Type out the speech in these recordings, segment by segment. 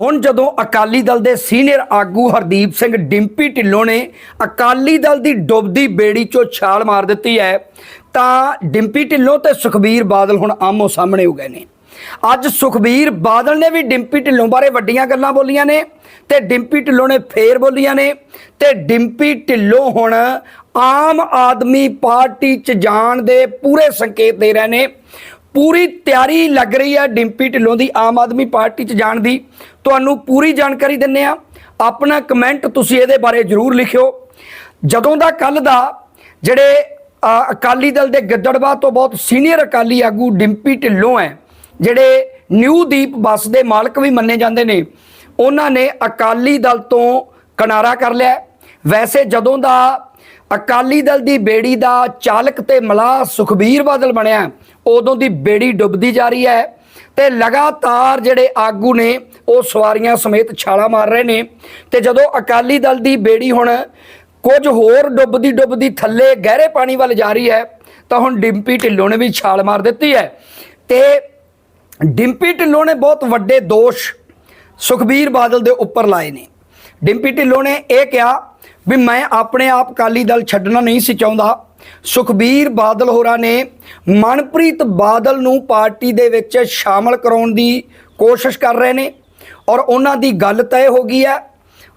ਹੁਣ ਜਦੋਂ ਅਕਾਲੀ ਦਲ ਦੇ ਸੀਨੀਅਰ ਆਗੂ ਹਰਦੀਪ ਸਿੰਘ ਡਿੰਪੀ ਢਿੱਲੋਂ ਨੇ ਅਕਾਲੀ ਦਲ ਦੀ ਡੁੱਬਦੀ ਬੇੜੀ 'ਚੋਂ ਛਾਲ ਮਾਰ ਦਿੱਤੀ ਹੈ, ਤਾਂ ਡਿੰਪੀ ਢਿੱਲੋਂ ਤੇ ਸੁਖਬੀਰ ਬਾਦਲ ਹੁਣ ਆਮੋ ਸਾਹਮਣੇ ਹੋ ਗਏ ਨੇ। ਅੱਜ ਸੁਖਬੀਰ ਬਾਦਲ ਨੇ ਵੀ ਡਿੰਪੀ ਢਿੱਲੋਂ ਬਾਰੇ ਵੱਡੀਆਂ ਗੱਲਾਂ ਬੋਲੀਆਂ ਨੇ ਤੇ ਡਿੰਪੀ ਢਿੱਲੋਂ ਨੇ ਫੇਰ ਬੋਲੀਆਂ ਨੇ ਤੇ ਡਿੰਪੀ ਢਿੱਲੋਂ ਹੁਣ ਆਮ ਆਦਮੀ ਪਾਰਟੀ 'ਚ ਜਾਣ ਦੇ ਪੂਰੇ ਸੰਕੇਤ ਦੇ ਰਹੇ ਨੇ। ਪੂਰੀ ਤਿਆਰੀ ਲੱਗ ਰਹੀ ਹੈ ਡਿੰਪੀ ਢਿੱਲੋਂ ਦੀ, ਆਮ ਆਦਮੀ ਪਾਰਟੀ 'ਚ ਜਾਣ ਦੀ। ਤੁਹਾਨੂੰ ਪੂਰੀ ਜਾਣਕਾਰੀ ਦਿੰਨੇ ਆ ਆਪਣਾ ਕਮੈਂਟ ਤੁਸੀਂ ਇਹਦੇ ਬਾਰੇ ਜਰੂਰ ਲਿਖਿਓ। ਜਦੋਂ ਦਾ ਕੱਲ ਦਾ ਜਿਹੜੇ ਅਕਾਲੀ ਦਲ ਦੇ ਗਿੱਦੜਬਾਹ ਤੋਂ ਬਹੁਤ ਸੀਨੀਅਰ ਅਕਾਲੀ ਆਗੂ ਡਿੰਪੀ ਢਿੱਲੋਂ ਹੈ, ਜਿਹੜੇ ਨਿਊ ਦੀਪ ਬੱਸ ਦੇ ਮਾਲਕ ਵੀ ਮੰਨੇ ਜਾਂਦੇ ਨੇ, ਉਹਨਾਂ ਨੇ ਅਕਾਲੀ ਦਲ ਤੋਂ ਕਿਨਾਰਾ ਕਰ ਲਿਆ। ਵੈਸੇ ਜਦੋਂ ਦਾ ਅਕਾਲੀ ਦਲ ਦੀ ਬੇੜੀ ਦਾ ਚਾਲਕ ਤੇ ਮਲਾਹ ਸੁਖਬੀਰ ਬਾਦਲ ਬਣਿਆ ਉਦੋਂ ਦੀ ਬੇੜੀ ਡੁੱਬਦੀ ਜਾ ਰਹੀ ਹੈ ਤੇ ਲਗਾਤਾਰ ਜਿਹੜੇ ਆਗੂ ਨੇ, ਉਹ ਸਵਾਰੀਆਂ ਸਮੇਤ ਛਾਲਾ ਮਾਰ ਰਹੇ ਨੇ ਤੇ ਜਦੋਂ ਅਕਾਲੀ ਦਲ ਦੀ ਬੇੜੀ ਹੁਣ ਕੁਝ ਹੋਰ ਡੁੱਬਦੀ ਡੁੱਬਦੀ ਥੱਲੇ ਗਹਿਰੇ ਪਾਣੀ ਵੱਲ ਜਾ ਰਹੀ ਹੈ, ਤਾਂ ਹੁਣ ਡਿੰਪੀ ਢਿੱਲੋਂ ਨੇ ਵੀ ਛਾਲ ਮਾਰ ਦਿੱਤੀ ਹੈ। ਤੇ ਡਿੰਪੀ ਢਿੱਲੋਂ ਨੇ ਬਹੁਤ ਵੱਡੇ ਦੋਸ਼ ਸੁਖਬੀਰ ਬਾਦਲ ਦੇ ਉੱਪਰ ਲਾਏ ਨੇ। ਡਿੰਪੀ ਢਿੱਲੋਂ ਨੇ ਇਹ ਕਿਹਾ ਵੀ ਮੈਂ ਆਪਣੇ ਆਪ ਅਕਾਲੀ ਦਲ ਛੱਡਣਾ ਨਹੀਂ ਸੀ ਚਾਹੁੰਦਾ। ਸੁਖਬੀਰ ਬਾਦਲ ਹੋਰਾਂ ਨੇ ਮਨਪ੍ਰੀਤ ਬਾਦਲ ਨੂੰ ਪਾਰਟੀ ਦੇ ਵਿੱਚ ਸ਼ਾਮਲ ਕਰਾਉਣ ਦੀ ਕੋਸ਼ਿਸ਼ ਕਰ ਰਹੇ ਨੇ ਔਰ ਉਹਨਾਂ ਦੀ ਗੱਲ ਤੈਅ ਹੋ ਗਈ ਹੈ।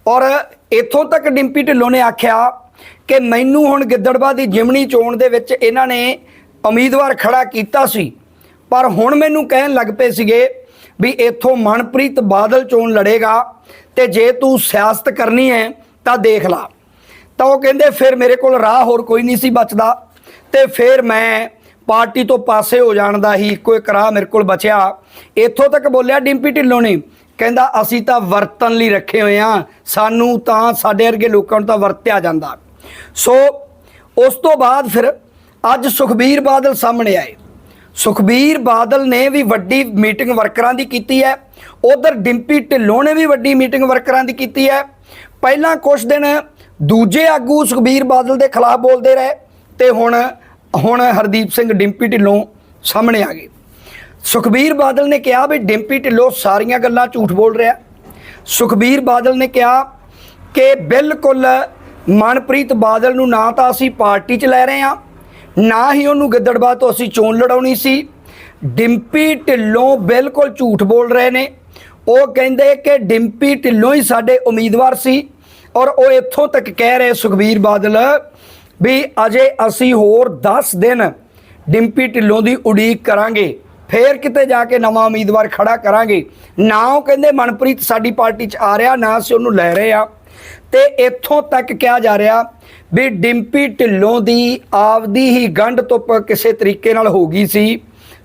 ਔਰ ਇੱਥੋਂ ਤੱਕ ਡਿੰਪੀ ਢਿੱਲੋਂ ਨੇ ਆਖਿਆ ਕਿ ਮੈਨੂੰ ਹੁਣ ਗਿੱਦੜਵਾ ਦੀ ਜਿਮਣੀ ਚੋਣ ਦੇ ਵਿੱਚ ਇਹਨਾਂ ਨੇ ਉਮੀਦਵਾਰ ਖੜਾ ਕੀਤਾ ਸੀ। ਪਰ ਹੁਣ ਮੈਨੂੰ ਕਹਿਣ ਲੱਗ ਪਏ ਸੀਗੇ ਵੀ ਇੱਥੋਂ ਮਨਪ੍ਰੀਤ ਬਾਦਲ ਚੋਣ ਲੜੇਗਾ ਤੇ ਜੇ ਤੂੰ ਸਿਆਸਤ ਕਰਨੀ ਹੈ ਤਾਂ ਦੇਖ ਲਾ। ਤਾਂ ਉਹ ਕਹਿੰਦੇ, ਫਿਰ ਮੇਰੇ ਕੋਲ ਰਾਹ ਹੋਰ ਕੋਈ ਨਹੀਂ ਸੀ ਬਚਦਾ ਤੇ ਫਿਰ ਮੈਂ ਪਾਰਟੀ ਤੋਂ ਪਾਸੇ ਹੋ ਜਾਣ ਦਾ ਹੀ ਇੱਕੋ ਇੱਕ ਰਾਹ ਮੇਰੇ ਕੋਲ ਬਚਿਆ। ਇੱਥੋਂ ਤੱਕ ਬੋਲਿਆ ਡਿੰਪੀ ਢਿੱਲੋਂ ਨੇ, ਕਹਿੰਦਾ, ਅਸੀਂ ਤਾਂ ਵਰਤਨ ਲਈ ਰੱਖੇ ਹੋਏ ਆ ਸਾਨੂੰ ਤਾਂ ਸਾਡੇ ਵਰਗੇ ਲੋਕਾਂ ਨੂੰ ਤਾਂ ਵਰਤਿਆ ਜਾਂਦਾ। ਸੋ ਉਸ ਤੋਂ ਬਾਅਦ ਫਿਰ ਅੱਜ ਸੁਖਬੀਰ ਬਾਦਲ ਸਾਹਮਣੇ ਆਏ। ਸੁਖਬੀਰ ਬਾਦਲ ਨੇ ਵੀ ਵੱਡੀ ਮੀਟਿੰਗ ਵਰਕਰਾਂ ਦੀ ਕੀਤੀ ਹੈ। ਉਧਰ ਡਿੰਪੀ ਢਿੱਲੋਂ ਨੇ ਵੀ ਵੱਡੀ ਮੀਟਿੰਗ ਵਰਕਰਾਂ ਦੀ ਕੀਤੀ ਹੈ। ਪਹਿਲਾਂ ਕੁਝ ਦਿਨ ਦੂਜੇ ਆਗੂ ਸੁਖਬੀਰ ਬਾਦਲ ਦੇ ਖਿਲਾਫ ਬੋਲਦੇ ਰਹੇ ਤੇ ਹੁਣ ਹੁਣ ਹਰਦੀਪ ਸਿੰਘ ਡਿੰਪੀ ਢਿੱਲੋਂ ਸਾਹਮਣੇ ਆ ਗਏ। ਸੁਖਬੀਰ ਬਾਦਲ ਨੇ ਕਿਹਾ ਵੀ ਡਿੰਪੀ ਢਿੱਲੋਂ ਸਾਰੀਆਂ ਗੱਲਾਂ ਝੂਠ ਬੋਲ ਰਿਹਾ। ਸੁਖਬੀਰ ਬਾਦਲ ਨੇ ਕਿਹਾ ਕਿ ਬਿਲਕੁਲ ਮਨਪ੍ਰੀਤ ਬਾਦਲ ਨੂੰ ਨਾ ਤਾਂ ਅਸੀਂ ਪਾਰਟੀ 'ਚ ਲੈ ਰਹੇ ਹਾਂ, ਨਾ ਹੀ ਉਹਨੂੰ ਗਿੱਦੜਬਾਹ ਤੋਂ ਅਸੀਂ ਚੋਣ ਲੜਾਉਣੀ ਸੀ। ਡਿੰਪੀ ਢਿੱਲੋਂ ਬਿਲਕੁਲ ਝੂਠ ਬੋਲ ਰਹੇ ਨੇ। ਉਹ ਕਹਿੰਦੇ ਕਿ ਡਿੰਪੀ ਢਿੱਲੋਂ ਹੀ ਸਾਡੇ ਉਮੀਦਵਾਰ ਸੀ। ਔਰ ਉਹ ਇੱਥੋਂ ਤੱਕ ਕਹਿ ਰਹੇ ਸੁਖਬੀਰ ਬਾਦਲ ਵੀ ਅਜੇ ਅਸੀਂ ਹੋਰ 10 ਦਿਨ ਡਿੰਪੀ ਢਿੱਲੋਂ ਦੀ ਉਡੀਕ ਕਰਾਂਗੇ, ਫੇਰ ਕਿਤੇ ਜਾ ਕੇ ਨਵਾਂ ਉਮੀਦਵਾਰ ਖੜਾ ਕਰਾਂਗੇ। ਨਾ ਉਹ ਕਹਿੰਦੇ ਮਨਪ੍ਰੀਤ ਸਾਡੀ ਪਾਰਟੀ 'ਚ ਆ ਰਿਹਾ, ਨਾ ਅਸੀਂ ਉਹਨੂੰ ਲੈ ਰਹੇ ਆ ਤੇ ਇੱਥੋਂ ਤੱਕ ਕਿਹਾ ਜਾ ਰਿਹਾ ਵੀ ਡਿੰਪੀ ਢਿੱਲੋਂ ਦੀ ਆਪਦੀ ਹੀ ਗੰਢ ਤੁੱਪ ਕਿਸੇ ਤਰੀਕੇ ਨਾਲ ਹੋ ਗਈ ਸੀ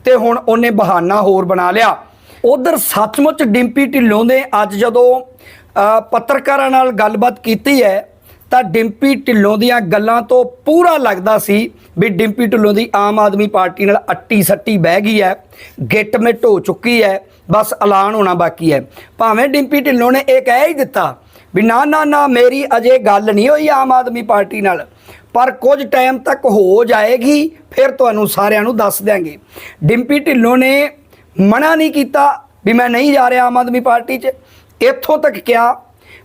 ਤੇ ਹੁਣ ਉਹਨੇ ਬਹਾਨਾ ਹੋਰ ਬਣਾ ਲਿਆ। ਉਧਰ ਸੱਚਮੁੱਚ ਡਿੰਪੀ ਢਿੱਲੋਂ ਦੇ ਅੱਜ ਜਦੋਂ ਪੱਤਰਕਾਰਾਂ ਨਾਲ ਗੱਲਬਾਤ ਕੀਤੀ ਹੈ, ਤਾਂ ਡਿੰਪੀ ਢਿੱਲੋਂ ਦੀਆਂ ਗੱਲਾਂ ਤੋਂ ਪੂਰਾ ਲੱਗਦਾ ਸੀ ਵੀ ਡਿੰਪੀ ਢਿੱਲੋਂ ਦੀ ਆਮ ਆਦਮੀ ਪਾਰਟੀ ਨਾਲ ਅੱਟੀ ਸੱਟੀ ਬਹਿ ਗਈ ਹੈ, ਗਿੱਟ ਮਿੱਟ ਹੋ ਚੁੱਕੀ ਹੈ, ਬਸ ਐਲਾਨ ਹੋਣਾ ਬਾਕੀ ਹੈ। ਭਾਵੇਂ ਡਿੰਪੀ ਢਿੱਲੋਂ ਨੇ ਇਹ ਕਹਿ ਹੀ ਦਿੱਤਾ ਵੀ ਨਾ ਨਾ ਨਾ, ਮੇਰੀ ਅਜੇ ਗੱਲ ਨਹੀਂ ਹੋਈ ਆਮ ਆਦਮੀ ਪਾਰਟੀ ਨਾਲ, ਪਰ ਕੁਝ ਟਾਈਮ ਤੱਕ ਹੋ ਜਾਏਗੀ, ਫਿਰ ਤੁਹਾਨੂੰ ਸਾਰਿਆਂ ਨੂੰ ਦੱਸ ਦਿਆਂਗੇ। ਡਿੰਪੀ ਢਿੱਲੋਂ ਨੇ ਮਨਾ ਨਹੀਂ ਕੀਤਾ ਵੀ ਮੈਂ ਨਹੀਂ ਜਾ ਰਿਹਾ ਆਮ ਆਦਮੀ ਪਾਰਟੀ 'ਚ। ਇੱਥੋਂ ਤੱਕ ਕਿਹਾ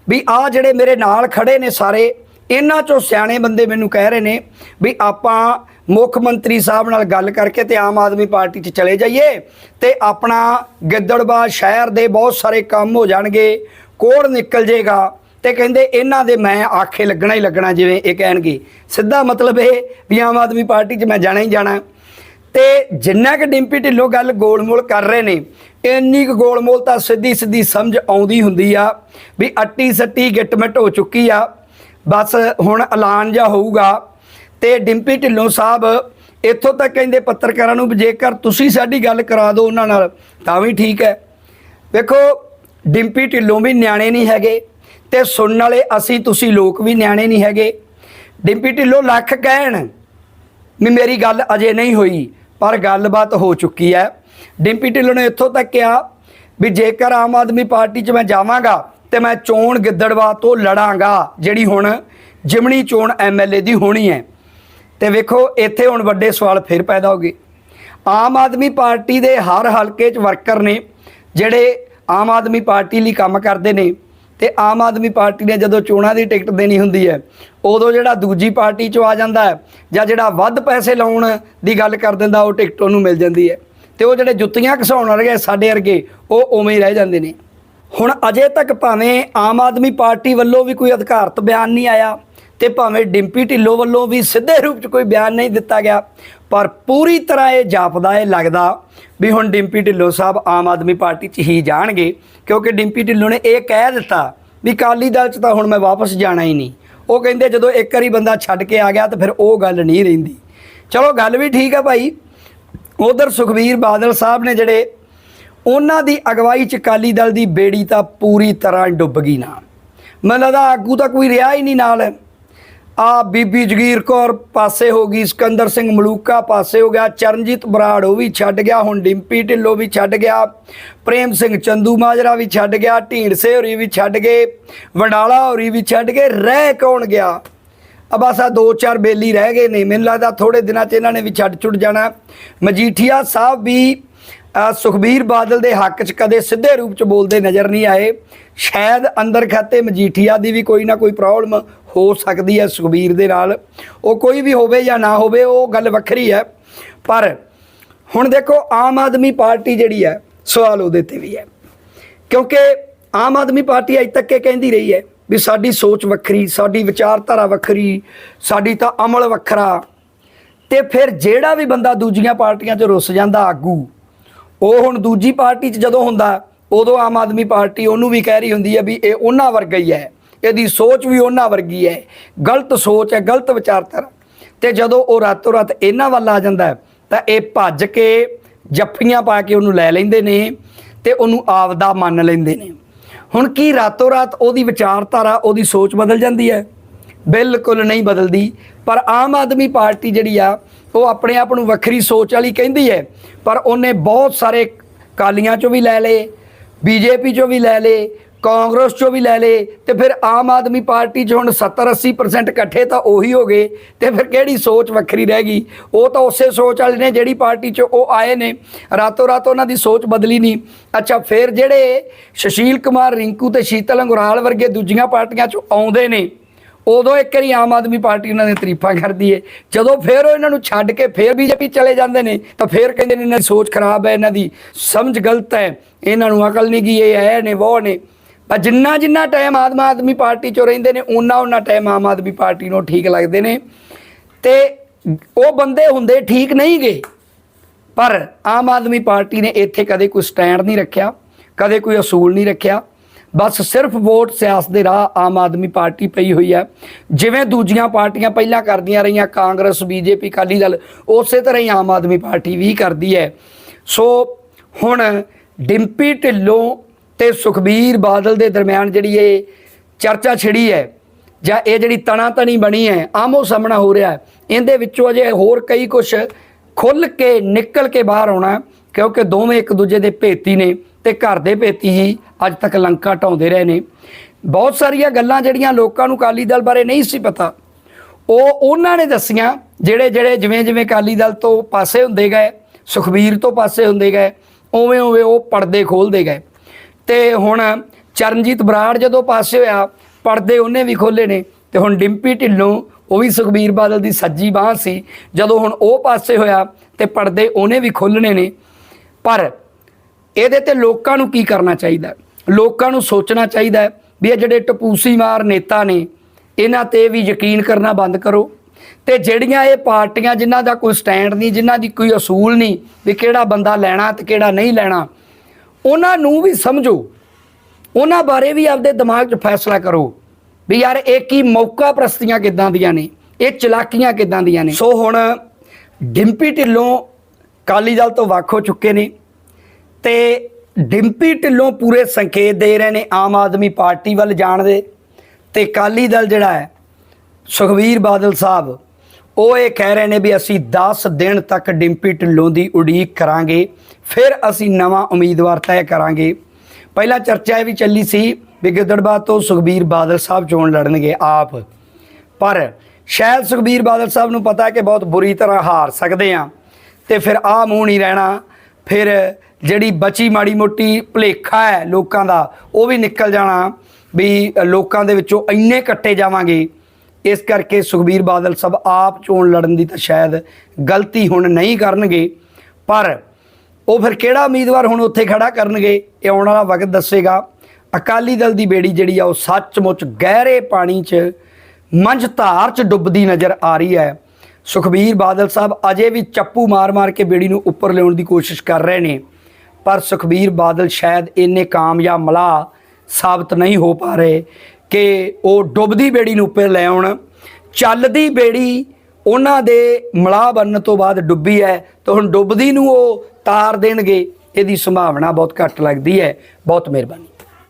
ਵੀ ਆ ਜਿਹੜੇ ਮੇਰੇ ਨਾਲ ਖੜੇ ਨੇ ਸਾਰੇ, ਇਹਨਾਂ ਚੋਂ ਸਿਆਣੇ ਬੰਦੇ ਮੈਨੂੰ ਕਹਿ ਰਹੇ ਨੇ ਵੀ ਆਪਾਂ ਮੁੱਖ ਮੰਤਰੀ ਸਾਹਿਬ ਨਾਲ ਗੱਲ ਕਰਕੇ ਤੇ ਆਮ ਆਦਮੀ ਪਾਰਟੀ 'ਚ ਚਲੇ ਜਾਈਏ ਤੇ ਆਪਣਾ ਗਿੱਦੜਬਾ ਸ਼ਹਿਰ ਦੇ ਬਹੁਤ ਸਾਰੇ ਕੰਮ ਹੋ ਜਾਣਗੇ ਕੋੜ ਨਿਕਲ ਜੇਗਾ। ਤੇ ਕਹਿੰਦੇ ਇਹਨਾਂ ਦੇ ਮੈਂ ਆਖੇ ਲੱਗਣਾ ਹੀ ਲੱਗਣਾ ਜਿਵੇਂ ਇਹ ਕਹਿਣਗੇ। ਸਿੱਧਾ ਮਤਲਬ ਇਹ ਵੀ ਆਮ ਆਦਮੀ ਪਾਰਟੀ 'ਚ ਮੈਂ ਜਾਣਾ ਹੀ ਜਾਣਾ। ਤੇ ਜਿੰਨਾ ਕਿ ਡਿੰਪੀ ਢਿੱਲੋਂ ਗੱਲ ਗੋਲਮੋਲ ਕਰ ਰਹੇ ਨੇ ਇੰਨੀ ਕੁ ਗੋਲਮੋਲ ਤਾਂ ਸਿੱਧੀ ਸਿੱਧੀ ਸਮਝ ਆਉਂਦੀ ਹੁੰਦੀ ਆ ਵੀ ਅੱਟੀ ਸੱਟੀ ਗਿੱਟਮਿੱਟ ਹੋ ਚੁੱਕੀ ਆ। ਬਸ ਹੁਣ ਐਲਾਨ ਜਾ ਹੋਊਗਾ ਤੇ ਡਿੰਪੀ ਢਿੱਲੋਂ ਸਾਹਿਬ ਇੱਥੋਂ ਤੱਕ ਕਹਿੰਦੇ ਪੱਤਰਕਾਰਾਂ ਨੂੰ ਵੀ ਜੇਕਰ ਤੁਸੀਂ ਸਾਡੀ ਗੱਲ ਕਰਾ ਦਿਓ ਉਹਨਾਂ ਨਾਲ, ਤਾਂ ਵੀ ਠੀਕ ਹੈ। ਵੇਖੋ, ਡਿੰਪੀ ਢਿੱਲੋਂ ਵੀ ਨਿਆਣੇ ਨਹੀਂ ਹੈਗੇ ਤੇ ਸੁਣਨ ਵਾਲੇ ਅਸੀਂ ਤੁਸੀਂ ਲੋਕ ਵੀ ਨਿਆਣੇ ਨਹੀਂ ਹੈਗੇ। ਡਿੰਪੀ ਢਿੱਲੋਂ ਲੱਖ ਕਹਿਣ ਵੀ ਮੇਰੀ ਗੱਲ ਅਜੇ ਨਹੀਂ ਹੋਈ, ਪਰ ਗੱਲਬਾਤ ਹੋ ਚੁੱਕੀ ਹੈ। ਡਿੰਪੀ ਢਿੱਲੋਂ ਨੇ ਇੱਥੋਂ ਤੱਕ ਕਿਹਾ ਵੀ ਜੇਕਰ ਆਮ ਆਦਮੀ ਪਾਰਟੀ 'ਚ ਮੈਂ ਜਾਵਾਂਗਾ ਤੇ ਮੈਂ ਚੋਣ ਗਿੱਦੜਵਾ ਤੋਂ ਲੜਾਂਗਾ, ਜਿਹੜੀ ਹੁਣ ਜਿਮਣੀ ਚੋਣ ਐਮਐਲਏ ਦੀ ਹੋਣੀ ਹੈ। ਤੇ ਵੇਖੋ, ਇੱਥੇ ਹੁਣ ਵੱਡੇ ਸਵਾਲ ਫਿਰ ਪੈਦਾ ਹੋ ਗਏ। ਆਮ ਆਦਮੀ ਪਾਰਟੀ ਦੇ ਹਰ ਹਲਕੇ 'ਚ ਵਰਕਰ ਨੇ, ਜਿਹੜੇ ਆਮ ਆਦਮੀ ਪਾਰਟੀ ਲਈ ਕੰਮ ਕਰਦੇ ਨੇ ਤੇ ਆਮ ਆਦਮੀ ਪਾਰਟੀ ਨੇ ਜਦੋਂ ਚੋਣਾਂ ਦੀ ਟਿਕਟ ਦੇਣੀ ਹੁੰਦੀ ਹੈ, ਉਦੋਂ ਜਿਹੜਾ ਦੂਜੀ ਪਾਰਟੀ ਚੋਂ ਆ ਜਾਂਦਾ ਹੈ ਜਾਂ ਜਿਹੜਾ ਵੱਧ ਪੈਸੇ ਲਾਉਣ ਦੀ ਗੱਲ ਕਰ ਦਿੰਦਾ, ਉਹ ਟਿਕਟ ਉਹਨੂੰ ਮਿਲ ਜਾਂਦੀ ਹੈ। ਤੇ ਉਹ ਜਿਹੜੇ ਜੁੱਤੀਆਂ ਘਸਾਉਣ ਵਾਲੇ ਸਾਡੇ ਵਰਗੇ, ਉਹ ਉਵੇਂ ਹੀ ਰਹਿ ਜਾਂਦੇ ਨੇ। ਹੁਣ ਅਜੇ ਤੱਕ ਭਾਵੇਂ ਆਮ ਆਦਮੀ ਪਾਰਟੀ ਵੱਲੋਂ ਵੀ ਕੋਈ ਅਧਿਕਾਰਤ ਬਿਆਨ ਨਹੀਂ ਆਇਆ ਤੇ ਭਾਵੇਂ ਡਿੰਪੀ ਢਿੱਲੋਂ ਵੱਲੋਂ ਵੀ ਸਿੱਧੇ ਰੂਪ 'ਚ ਕੋਈ ਬਿਆਨ ਨਹੀਂ ਦਿੱਤਾ ਗਿਆ, ਪਰ ਪੂਰੀ ਤਰ੍ਹਾਂ ਇਹ ਜਾਪਦਾ, ਇਹ ਲੱਗਦਾ ਵੀ ਹੁਣ ਡਿੰਪੀ ਢਿੱਲੋਂ ਸਾਹਿਬ ਆਮ ਆਦਮੀ ਪਾਰਟੀ 'ਚ ਹੀ ਜਾਣਗੇ, ਕਿਉਂਕਿ ਡਿੰਪੀ ਢਿੱਲੋਂ ਨੇ ਇਹ ਕਹਿ ਦਿੱਤਾ ਵੀ ਕਾਲੀ ਦਲ 'ਚ ਤਾਂ ਹੁਣ ਮੈਂ ਵਾਪਸ ਜਾਣਾ ਹੀ ਨਹੀਂ। ਉਹ ਕਹਿੰਦੇ ਜਦੋਂ ਇੱਕ ਵਾਰੀ ਬੰਦਾ ਛੱਡ ਕੇ ਆ ਗਿਆ ਤਾਂ ਫਿਰ ਉਹ ਗੱਲ ਨਹੀਂ ਰਹਿੰਦੀ। ਚਲੋ ਗੱਲ ਵੀ ਠੀਕ ਆ ਭਾਈ। ਉਧਰ ਸੁਖਬੀਰ ਬਾਦਲ ਸਾਹਿਬ ਨੇ ਜਿਹੜੇ ਉਹਨਾਂ ਦੀ ਅਗਵਾਈ ਚ ਕਾਲੀ ਦਲ ਦੀ ਬੇੜੀ ਤਾਂ ਪੂਰੀ ਤਰ੍ਹਾਂ ਡੁੱਬ ਗਈ ਨਾ। ਮੈਨੂੰ ਲੱਗਦਾ ਆਗੂ ਤਾਂ ਕੋਈ ਰਿਹਾ ਹੀ ਨਹੀਂ ਨਾਲ। ਆ ਬੀਬੀ ਜਗੀਰ ਕੌਰ ਪਾਸੇ ਹੋ ਗਈ, ਸਿਕੰਦਰ ਸਿੰਘ ਮਲੂਕਾ ਪਾਸੇ ਹੋ ਗਿਆ, ਚਰਨਜੀਤ ਬਰਾੜ ਉਹ ਵੀ ਛੱਡ ਗਿਆ, ਹੁਣ ਡਿੰਪੀ ਢਿੱਲੋਂ ਵੀ ਛੱਡ ਗਿਆ, ਪ੍ਰੇਮ ਸਿੰਘ ਚੰਦੂ ਮਾਜਰਾ ਵੀ ਛੱਡ ਗਿਆ, ਢੀਂਡਸੇ ਹੋਰੀ ਵੀ ਛੱਡ ਗਏ, ਵਡਾਲਾ ਹੋਰੀ ਵੀ ਛੱਡ ਗਏ, ਰਹਿ ਕੌਣ ਗਿਆ? ਆ ਬਸ ਆ ਦੋ ਚਾਰ ਬੇਲੀ ਰਹਿ ਗਏ ਨੇ। ਮੈਨੂੰ ਲੱਗਦਾ ਥੋੜੇ ਦਿਨਾਂ 'ਚ ਇਹਨਾਂ ਨੇ ਵੀ ਛੱਡ ਛੁੱਟ ਜਾਣਾ। ਮਜੀਠੀਆ ਸਾਹਿਬ ਵੀ ਸੁਖਬੀਰ ਬਾਦਲ ਦੇ ਹੱਕ 'ਚ ਕਦੇ ਸਿੱਧੇ ਰੂਪ 'ਚ ਬੋਲਦੇ ਨਜ਼ਰ ਨਹੀਂ ਆਏ। ਸ਼ਾਇਦ ਅੰਦਰ ਖਾਤੇ ਮਜੀਠੀਆ ਦੀ ਵੀ ਕੋਈ ਨਾ ਕੋਈ ਪ੍ਰੋਬਲਮ ਹੋ ਸਕਦੀ ਹੈ ਸੁਖਬੀਰ ਦੇ ਨਾਲ। ਉਹ ਕੋਈ ਵੀ ਹੋਵੇ ਜਾਂ ਨਾ ਹੋਵੇ, ਉਹ ਗੱਲ ਵੱਖਰੀ ਹੈ। ਪਰ ਹੁਣ ਦੇਖੋ, ਆਮ ਆਦਮੀ ਪਾਰਟੀ ਜਿਹੜੀ ਹੈ, ਸਵਾਲ ਉਹਦੇ ਤੇ ਵੀ ਹੈ। ਕਿਉਂਕਿ ਆਮ ਆਦਮੀ ਪਾਰਟੀ ਅਜ ਤੱਕ ਇਹ ਕਹਿੰਦੀ ਰਹੀ ਹੈ ਵੀ ਸਾਡੀ ਸੋਚ ਵੱਖਰੀ, ਸਾਡੀ ਵਿਚਾਰਧਾਰਾ ਵੱਖਰੀ, ਸਾਡੀ ਤਾਂ ਅਮਲ ਵੱਖਰਾ। ਤੇ ਫਿਰ ਜਿਹੜਾ ਵੀ ਬੰਦਾ ਦੂਜੀਆਂ ਪਾਰਟੀਆਂ 'ਚ ਰੁੱਸ ਜਾਂਦਾ ਆਗੂ, ਉਹ ਹੁਣ ਦੂਜੀ ਪਾਰਟੀ 'ਚ ਜਦੋਂ ਹੁੰਦਾ, ਉਦੋਂ ਆਮ ਆਦਮੀ ਪਾਰਟੀ ਉਹਨੂੰ ਵੀ ਕਹਿ ਰਹੀ ਹੁੰਦੀ ਹੈ ਵੀ ਇਹ ਉਹਨਾਂ ਵਰਗਾ ਹੀ ਹੈ। ਇਹਦੀ ਸੋਚ ਵੀ ਉਹਨਾਂ ਵਰਗੀ ਹੈ। ਗਲਤ ਸੋਚ ਹੈ, ਗਲਤ ਵਿਚਾਰਧਾਰਾ। ਤੇ ਜਦੋਂ ਉਹ ਰਾਤੋਂ ਰਾਤ ਇਹਨਾਂ ਵੱਲ ਆ ਜਾਂਦਾ, ਤਾਂ ਇਹ ਭੱਜ ਕੇ ਜੱਫੀਆਂ ਪਾ ਕੇ ਉਹਨੂੰ ਲੈ ਲੈਂਦੇ ਨੇ ਤੇ ਉਹਨੂੰ ਆਪਦਾ ਮੰਨ ਲੈਂਦੇ ਨੇ। ਹੁਣ ਕੀ ਰਾਤੋਂ ਰਾਤ ਉਹਦੀ ਵਿਚਾਰਧਾਰਾ, ਉਹਦੀ ਸੋਚ ਬਦਲ ਜਾਂਦੀ ਹੈ? ਬਿਲਕੁਲ ਨਹੀਂ ਬਦਲਦੀ। ਪਰ ਆਮ ਆਦਮੀ ਪਾਰਟੀ ਜਿਹੜੀ ਆ, ਉਹ ਆਪਣੇ ਆਪ ਨੂੰ ਵੱਖਰੀ ਸੋਚ ਵਾਲੀ ਕਹਿੰਦੀ ਹੈ। ਪਰ ਉਹਨੇ ਬਹੁਤ ਸਾਰੇ ਕਾਲੀਆਂ ਚੋਂ ਵੀ ਲੈ ਲਏ, ਬੀਜੇਪੀ ਚੋਂ ਵੀ ਲੈ ਲਏ ਕਾਂਗਰਸ ਚੋਂ ਵੀ ਲੈ ਲਏ ਤੇ ਫਿਰ ਆਮ ਆਦਮੀ ਪਾਰਟੀ 'ਚ ਹੁਣ 70 80% ਇਕੱਠੇ ਤਾਂ ਉਹੀ ਹੋ ਗਏ ਤੇ ਫਿਰ ਕਿਹੜੀ ਸੋਚ ਵੱਖਰੀ ਰਹਿ ਗਈ? ਉਹ ਤਾਂ ਉਸੇ ਸੋਚ ਵਾਲੇ ਨੇ ਜਿਹੜੀ ਪਾਰਟੀ 'ਚ ਉਹ ਆਏ ਨੇ। ਰਾਤੋਂ ਰਾਤ ਉਹਨਾਂ ਦੀ ਸੋਚ ਬਦਲੀ ਨਹੀਂ। ਅੱਛਾ, ਫਿਰ ਜਿਹੜੇ ਸੁਸ਼ੀਲ ਕੁਮਾਰ, ਰਿੰਕੂ ਤੇ ਸ਼ੀਤਲ ਅੰਗੁਰਾਲ ਵਰਗੇ ਦੂਜੀਆਂ ਪਾਰਟੀਆਂ 'ਚ ਆਉਂਦੇ ਨੇ, ਉਦੋਂ ਇੱਕ ਵਾਰੀ ਆਮ ਆਦਮੀ ਪਾਰਟੀ ਉਹਨਾਂ ਦੀਆਂ ਤਾਰੀਫਾਂ ਕਰਦੀ ਏ ਜਦੋਂ ਫਿਰ ਉਹ ਇਹਨਾਂ ਨੂੰ ਛੱਡ ਕੇ ਫਿਰ ਬੀਜੇਪੀ ਚਲੇ ਜਾਂਦੇ ਨੇ, ਤਾਂ ਫਿਰ ਕਹਿੰਦੇ ਨੇ ਇਹਨਾਂ ਦੀ ਸੋਚ ਖਰਾਬ ਹੈ, ਇਹਨਾਂ ਦੀ ਸਮਝ ਗਲਤ ਹੈ, ਇਹਨਾਂ ਨੂੰ ਅਕਲ ਨਹੀਂ ਗਈ, ਇਹ ਹੈ ਨੇ ਉਹ ਨੇ। ਪਰ ਜਿੰਨਾ ਜਿੰਨਾ ਟਾਈਮ ਆਮ ਆਦਮੀ ਪਾਰਟੀ ਚੋਂ ਰਹਿੰਦੇ ਨੇ ਉਹਨਾਂ ਉਹਨਾਂ ਟਾਈਮ ਆਮ ਆਦਮੀ ਪਾਰਟੀ ਨੂੰ ਠੀਕ ਲੱਗਦੇ ਨੇ। ਤੇ ਉਹ ਬੰਦੇ ਹੁੰਦੇ ਠੀਕ ਨਹੀਂ ਗਏ ਪਰ ਆਮ ਆਦਮੀ ਪਾਰਟੀ ਨੇ ਇੱਥੇ ਕਦੇ ਕੋਈ ਸਟੈਂਡ ਨਹੀਂ ਰੱਖਿਆ, ਕਦੇ ਕੋਈ ਅਸੂਲ ਨਹੀਂ ਰੱਖਿਆ। ਬਸ ਸਿਰਫ ਵੋਟ ਸਿਆਸਤ ਦੇ ਰਾਹ ਆਮ ਆਦਮੀ ਪਾਰਟੀ ਪਈ ਹੋਈ ਹੈ। ਜਿਵੇਂ ਦੂਜੀਆਂ ਪਾਰਟੀਆਂ ਪਹਿਲਾਂ ਕਰਦੀਆਂ ਰਹੀਆਂ, ਕਾਂਗਰਸ, ਬੀਜੇਪੀ, ਅਕਾਲੀ ਦਲ, ਉਸੇ ਤਰ੍ਹਾਂ ਹੀ ਆਮ ਆਦਮੀ ਪਾਰਟੀ ਵੀ ਕਰਦੀ ਹੈ। ਸੋ ਹੁਣ ਡਿੰਪੀ ਢਿੱਲੋਂ ਤੇ ਸੁਖਬੀਰ ਬਾਦਲ ਦੇ ਦਰਮਿਆਨ ਜਿਹੜੀ ਇਹ ਚਰਚਾ ਛਿੜੀ ਹੈ ਜਾਂ ਇਹ ਜਿਹੜੀ ਤਣਾ ਤਣੀ ਬਣੀ ਹੈ, ਆਮੋ ਸਾਹਮਣਾ ਹੋ ਰਿਹਾ ਇਹਦੇ ਵਿੱਚੋਂ ਅਜੇ ਹੋਰ ਕਈ ਕੁਝ ਖੁੱਲ ਕੇ ਨਿਕਲ ਕੇ ਬਾਹਰ ਆਉਣਾ ਕਿਉਂਕਿ ਦੋਵੇਂ ਇੱਕ ਦੂਜੇ ਦੇ ਭੇਤੀ ਨੇ ਤੇ ਘਰ ਦੇ ਭੇਤੀ ਹੀ ਅੱਜ ਤੱਕ ਲੰਕਾ ਢਾਉਂਦੇ ਰਹੇ ਨੇ। ਬਹੁਤ ਸਾਰੀਆਂ ਗੱਲਾਂ ਜਿਹੜੀਆਂ ਲੋਕਾਂ ਨੂੰ ਅਕਾਲੀ ਦਲ ਬਾਰੇ ਨਹੀਂ ਸੀ ਪਤਾ, ਉਹ ਉਹਨਾਂ ਨੇ ਦੱਸੀਆਂ, ਜਿਹੜੇ ਜਿਹੜੇ ਜਿਵੇਂ ਜਿਵੇਂ ਅਕਾਲੀ ਦਲ ਤੋਂ ਪਾਸੇ ਹੁੰਦੇ ਗਏ, ਸੁਖਬੀਰ ਤੋਂ ਪਾਸੇ ਹੁੰਦੇ ਗਏ, ਉਵੇਂ ਉਵੇਂ ਉਹ ਪਰਦੇ ਖੋਲਦੇ ਗਏ। ਤੇ ਹੁਣ ਚਰਨਜੀਤ ਬਰਾੜ ਜਦੋਂ ਪਾਸੇ ਹੋਇਆ, ਪਰਦੇ ਉਹਨੇ ਵੀ ਖੋਲੇ ਨੇ ਤੇ ਹੁਣ ਡਿੰਪੀ ਢਿੱਲੋਂ ਉਹ ਵੀ ਸੁਖਬੀਰ ਬਾਦਲ ਦੀ ਸੱਜੀ ਬਾਹ ਸੀ। ਜਦੋਂ ਹੁਣ ਉਹ ਪਾਸੇ ਹੋਇਆ ਤੇ ਪਰਦੇ ਉਹਨੇ ਵੀ ਖੋਲਣੇ ਨੇ। ਪਰ ਇਹਦੇ ਤੇ ਲੋਕਾਂ ਨੂੰ ਕੀ ਕਰਨਾ ਚਾਹੀਦਾ? ਲੋਕਾਂ ਨੂੰ ਸੋਚਣਾ ਚਾਹੀਦਾ ਵੀ ਇਹ ਜਿਹੜੇ ਟਪੂਸੀਮਾਰ ਨੇਤਾ ਨੇ, ਇਹਨਾਂ ਤੇ ਵੀ ਯਕੀਨ ਕਰਨਾ ਬੰਦ ਕਰੋ। ਤੇ ਜਿਹੜੀਆਂ ਇਹ ਪਾਰਟੀਆਂ ਜਿਨ੍ਹਾਂ ਦਾ ਕੋਈ ਸਟੈਂਡ ਨਹੀਂ, ਜਿਨ੍ਹਾਂ ਦੀ ਕੋਈ ਅਸੂਲ ਨਹੀਂ ਵੀ ਕਿਹੜਾ ਬੰਦਾ ਲੈਣਾ ਤੇ ਕਿਹੜਾ ਨਹੀਂ ਲੈਣਾ ਉਹਨਾਂ ਨੂੰ ਵੀ ਸਮਝੋ। ਉਹਨਾਂ ਬਾਰੇ ਵੀ ਆਪਦੇ ਦਿਮਾਗ 'ਚ ਫੈਸਲਾ ਕਰੋ ਵੀ ਯਾਰ ਇਹ ਕੀ ਮੌਕਾ ਪ੍ਰਸਤੀਆਂ ਕਿੱਦਾਂ ਦੀਆਂ ਨੇ? ਇਹ ਚਲਾਕੀਆਂ ਕਿੱਦਾਂ ਦੀਆਂ ਨੇ? ਸੋ ਹੁਣ ਡਿੰਪੀ ਢਿੱਲੋਂ ਕਾਲੀ ਦਲ ਤੋਂ ਵੱਖ ਹੋ ਚੁੱਕੇ ਨੇ ਤੇ ਡਿੰਪੀ ਢਿੱਲੋਂ ਪੂਰੇ ਸੰਕੇਤ ਦੇ ਰਹੇ ਨੇ ਆਮ ਆਦਮੀ ਪਾਰਟੀ ਵੱਲ ਜਾਣ ਦੇ। ਤੇ ਕਾਲੀ ਦਲ ਜਿਹੜਾ ਹੈ ਸੁਖਵੀਰ ਬਾਦਲ ਸਾਹਿਬ ਉਹ ਇਹ ਕਹਿ ਰਹੇ ਨੇ ਵੀ ਅਸੀਂ 10 ਦਿਨ ਤੱਕ ਡਿੰਪੀ ਢਿੱਲੋਂ ਦੀ ਉਡੀਕ ਕਰਾਂਗੇ, ਫਿਰ ਅਸੀਂ ਨਵਾਂ ਉਮੀਦਵਾਰ ਤੈਅ ਕਰਾਂਗੇ। ਪਹਿਲਾਂ ਚਰਚਾ ਇਹ ਵੀ ਚੱਲੀ ਸੀ ਵੀ ਗਿੱਦੜਬਾ ਤੋਂ ਸੁਖਬੀਰ ਬਾਦਲ ਸਾਹਿਬ ਚੋਣ ਲੜਨਗੇ ਆਪ। ਪਰ ਸ਼ਾਇਦ ਸੁਖਬੀਰ ਬਾਦਲ ਸਾਹਿਬ ਨੂੰ ਪਤਾ ਕਿ ਬਹੁਤ ਬੁਰੀ ਤਰ੍ਹਾਂ ਹਾਰ ਸਕਦੇ ਆ ਤੇ ਫਿਰ ਆ ਮੂੰਹ ਨਹੀਂ ਰਹਿਣਾ। ਫਿਰ ਜਿਹੜੀ ਬਚੀ ਮਾੜੀ ਮੋਟੀ ਭੁਲੇਖਾ ਹੈ ਲੋਕਾਂ ਦਾ, ਉਹ ਵੀ ਨਿਕਲ ਜਾਣਾ ਵੀ ਲੋਕਾਂ ਦੇ ਵਿੱਚੋਂ ਇੰਨੇ ਕੱਟੇ ਜਾਵਾਂਗੇ। ਇਸ ਕਰਕੇ ਸੁਖਬੀਰ ਬਾਦਲ ਸਭ ਆਪ ਚੋਣ ਲੜਨ ਦੀ ਤਾਂ ਸ਼ਾਇਦ ਗਲਤੀ ਹੁਣ ਨਹੀਂ ਕਰਨਗੇ, ਪਰ ਉਹ ਫਿਰ ਕਿਹੜਾ ਉਮੀਦਵਾਰ ਹੁਣ ਉੱਥੇ ਖੜਾ ਕਰਨਗੇ, ਇਹ ਆਉਣ ਵਾਲਾ ਵਕਤ ਦੱਸੇਗਾ। ਅਕਾਲੀ ਦਲ ਦੀ ਬੇੜੀ ਜਿਹੜੀ ਆ, ਉਹ ਸੱਚਮੁੱਚ ਗਹਿਰੇ ਪਾਣੀ 'ਚ, ਮੰਝ ਧਾਰ 'ਚ ਡੁੱਬਦੀ ਨਜ਼ਰ ਆ ਰਹੀ ਹੈ। ਸੁਖਬੀਰ ਬਾਦਲ ਸਾਹਿਬ ਅਜੇ ਵੀ ਚੱਪੂ ਮਾਰ-ਮਾਰ ਕੇ ਬੇੜੀ ਨੂੰ ਉੱਪਰ ਲਿਆਉਣ ਦੀ ਕੋਸ਼ਿਸ਼ ਕਰ ਰਹੇ ਨੇ, ਪਰ ਸੁਖਬੀਰ ਬਾਦਲ ਸ਼ਾਇਦ ਇੰਨੇ ਕਾਮਯਾਬ ਮਲਾ ਸਾਬਤ ਨਹੀਂ ਹੋ ਪਾ ਰਹੇ। ਕਿ ਉਹ ਡੁੱਬਦੀ ਬੇੜੀ ਨੂੰ ਉੱਪਰ ਲੈ ਆਉਣ। ਚੱਲਦੀ ਬੇੜੀ ਉਹਨਾਂ ਦੇ ਮਲਾਹ ਬਣਨ ਤੋਂ ਬਾਅਦ ਡੁੱਬੀ ਹੈ ਤਾਂ ਹੁਣ ਡੁੱਬਦੀ ਨੂੰ ਉਹ ਤਾਰ ਦੇਣਗੇ। ਇਹਦੀ ਸੰਭਾਵਨਾ ਬਹੁਤ ਘੱਟ ਲੱਗਦੀ ਹੈ। ਬਹੁਤ ਮਿਹਰਬਾਨੀ।